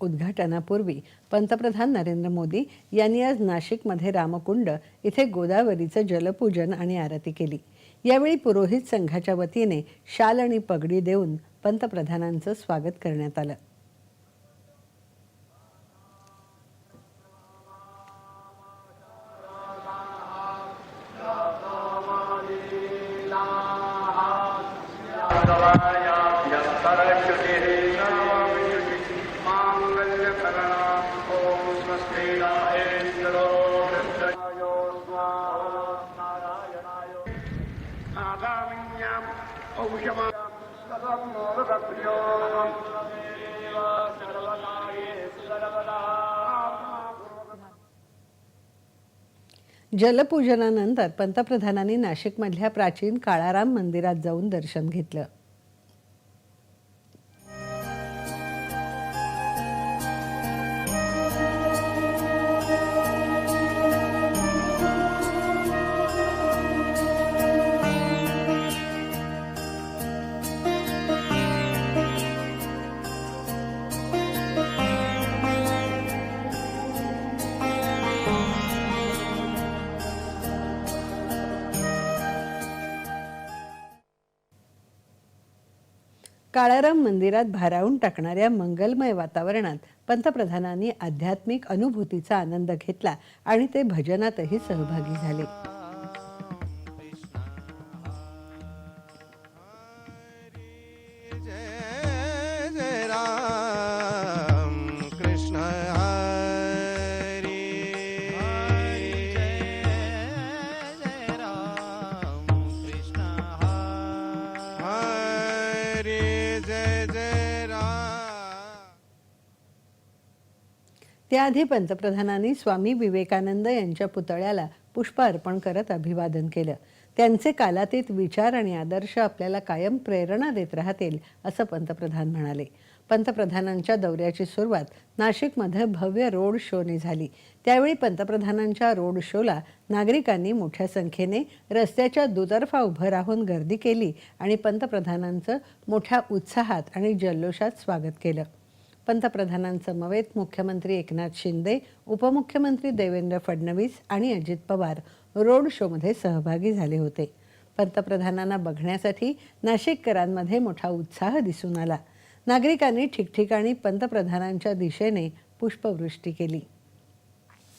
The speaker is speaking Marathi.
उद्घाटनापूर्वी पंतप्रधान नरेंद्र मोदी यांनी आज नाशिकमध्ये रामकुंड इथे गोदावरीचं जलपूजन आणि आरती केली यावेळी पुरोहित संघाच्या वतीने शाल आणि पगडी देऊन पंतप्रधानांचं स्वागत करण्यात आलं जलपूजनानंतर पंतप्रधानांनी नाशिकमधल्या प्राचीन काळाराम मंदिरात जाऊन दर्शन घेतलं. काळाराम मंदिरात भारावून टाकणाऱ्या मंगलमय वातावरणात पंतप्रधानांनी आध्यात्मिक अनुभूतीचा आनंद घेतला आणि ते भजनातही सहभागी झाले जय हरी जय जय राम त्याआधी पंतप्रधानांनी स्वामी विवेकानंद यांच्या पुतळ्याला पुष्प अर्पण करत अभिवादन केलं. त्यांचे कालातीत विचार आणि आदर्श आपल्याला कायम प्रेरणा देत राहतील असं पंतप्रधान म्हणाले. पंतप्रधानांच्या दौऱ्याची सुरुवात नाशिकमध्ये भव्य रोड शोने झाली. त्यावेळी पंतप्रधानांच्या रोड शोला नागरिकांनी मोठ्या संख्येने रस्त्याच्या दुतर्फा उभं राहून गर्दी केली आणि पंतप्रधानांचं मोठ्या उत्साहात आणि जल्लोषात स्वागत केलं. पंतप्रधानांसमवेत मुख्यमंत्री एकनाथ शिंदे उपमुख्यमंत्री देवेंद्र फडणवीस आणि अजित पवार रोड शोमध्ये सहभागी झाले होते. पंतप्रधानांना बघण्यासाठी नाशिककरांमध्ये मोठा उत्साह दिसून आला. नागरिकांनी ठिकठिकाणी पंतप्रधानांच्या दिशेने पुष्पवृष्टी केली.